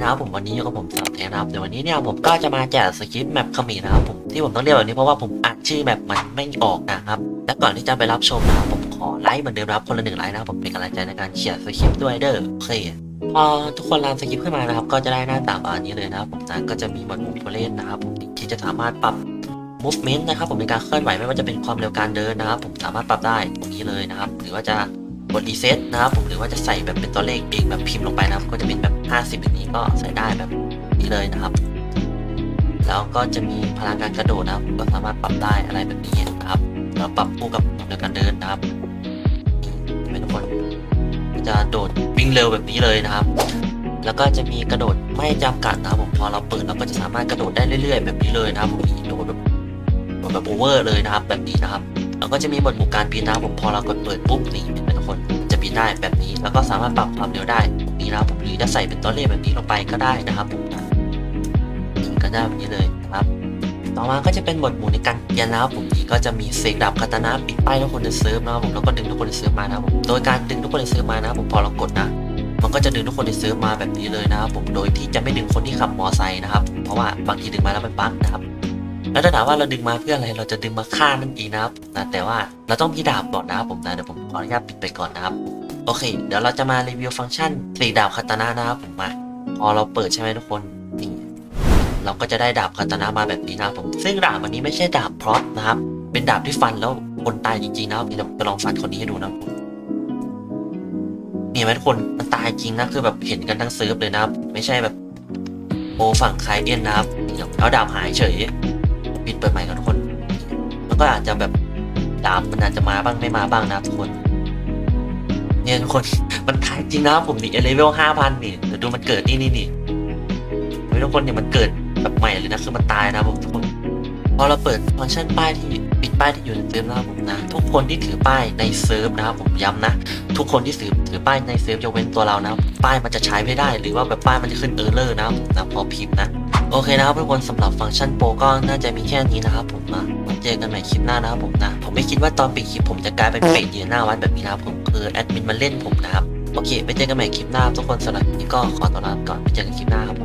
นะครับผมวันนี้อยู่กับผมสาวแทนนะครับเดี๋ยววันนี้เนี่ยผมก็จะมาแจกสคริปต์แมปขมรนะครับผมที่ผมต้องเรียกแบบนี้เพราะว่าผมอ่านชื่อแมปมันไม่ออกนะครับและก่อนที่จะไปรับชมนะครับผมขอไลค์เหมือนเดิมนะครับคนละหนึ่งไลค์นะครับผมเป็นกำลังใจในการเขียนสคริปต์ด้วยเด้อโอเคพอทุกคนรันสคริปต์ขึ้นมานะครับก็จะได้หน้าตาแบบนี้เลยนะครับผมนะก็จะมีหมวดหมู่ตัวเลนนะครับผมที่จะสามารถปรับ movement นะครับผมในการเคลื่อนไหวไม่ว่าจะเป็นความเร็วการเดินนะครับผมสามารถปรับได้ตรงนี้เลยนะครับ หรือว่าจะ กดรีเซ็ตนะครับผมหรือว่าจะใส่แบบเป็นตัวเลขเองแบบพิมพ์ลงไปนะครับ ก็จะเป็นแบบ 50แบบนี้ก็ใส่ได้แบบนี้เลยนะครับ แล้วก็จะมีพลังการกระโดดนะครับก็สามารถปรับได้อะไรแบบนี้นะครับแล้วปรับคู่กับเร็วการเดินนะครับนี่เห็นทุกคนจะโดดวิ่งเร็วแบบนี้เลยนะครับ แล้วก็จะมีกระโดดไม่จำกัดนะครับผมพอเราเปิดเราก็จะสามารถกระโดดได้เรื่อย ๆ แบบนี้เลยนะครับผมโดดแบบ ดดแบบโอเวอร์เลยนะครับแบบนี้นะครับแล้วก็จะมีบทหมู่การบินนะครับผมพอเรากดเปิดปุ๊บนี่เป็นทุกคนจะบินได้แบบนี้ แล้วก็สามารถปรับความเร็วได้นี้นะครับผมหรือจะใส่เป็นตัวเลขแบบนี้ลงไปก็ได้นะครับผมนี่ก็ได้แบบนี้เลยนะครับ ต่อมาก็จะเป็นบทหมู่ในการเรียนนะครับผมนี่ก็จะมีเสกดาบคาตานะปิดป้ายทุกคนในเซิร์ฟนะครับผมแล้วก็ดึงทุกคนในเซิร์ฟมานะครับผมโดยการดึงทุกคนในเซิร์ฟมานะครับผมพอเรากดนะมันก็จะดึงทุกคนในเซิร์ฟมาแบบนี้เลยนะครับผม โดยที่จะไม่ดึงคนที่ขับมอไซค์นะครับ เพราะว่าบางทีดึงมาแล้วมันบั๊กนะครับ แล้วถ้าถามว่าเราดึงมาเพื่ออะไรเราจะดึงมาฆ่านั่นเองนะครับนะแต่ว่าเราต้องมีดาบก่อนนะครับผมนะเดี๋ยวผมขออนุญาตปิดไปก่อนนะครับโอเค เดี๋ยวเราจะมารีวิวฟังก์ชันสีดาบคาตานะนะครับผมมาพอเราเปิดใช่ไหมทุกคนนี่เราก็จะได้ดาบคาตานะมาแบบนี้นะครับผมซึ่งดาบอันนี้ไม่ใช่ดาบพร็อพนะครับเป็นดาบที่ฟันแล้วคนตายจริงๆนะครับเดี๋ยวจะลองฟันคนนี้ให้ดูนะครับนี่ไหมทุกคนมันตายจริงนะคือแบบเห็นกันทั้งเซิร์ฟเลยนะครับ ไม่ใช่แบบโอฝั่งคายเอ็นนะครับแล้วดาบหายเฉย เปิดใหม่กันทุกคน มันก็อาจจะแบบดาบมันอาจจะมาบ้างไม่มาบ้างนะทุกคน เนี่ยทุกคน มันตายจริงนะผมนี่เลเวลห้าพันนี่เดี๋ยวดูมันเกิดนี่นี่นี่ทุกคนเนี่ยมันเกิดแบบใหม่เลยนะคือมันตายนะผมทุกคนพอเราเปิดฟังก์ชันป้ายที่ ป้ายที่อยู่ในเซิร์ฟนะครับผมนะทุกคนที่ถือป้ายในเซิร์ฟนะครับผมย้ำนะ ทุกคนที่ถือถือป้ายในเซิร์ฟยกเว้นตัวเรานะป้ายมันจะใช้ไม่ได้ หรือว่าแบบป้ายมันจะขึ้นเออร์เลอร์นะครับนะพอพิมพ์นะโอเคนะครับทุกคนสำหรับฟังก์ชันโปรก็น่าจะมีแค่นี้นะครับผมนะมาเจอกันใหม่คลิปหน้านะครับผมนะ ผมไม่คิดว่าตอนปิดคลิปผมจะกลายเป็นเป็ดยืนหน้าวัดแบบนี้นะครับผมคือแอดมินมาเล่นผมนะครับ โอเคไปเจอกันใหม่คลิปหน้าทุกคนสำหรับนี้ก็ขอตัวลาไปก่อนไปเจอกันคลิปหน้าครับ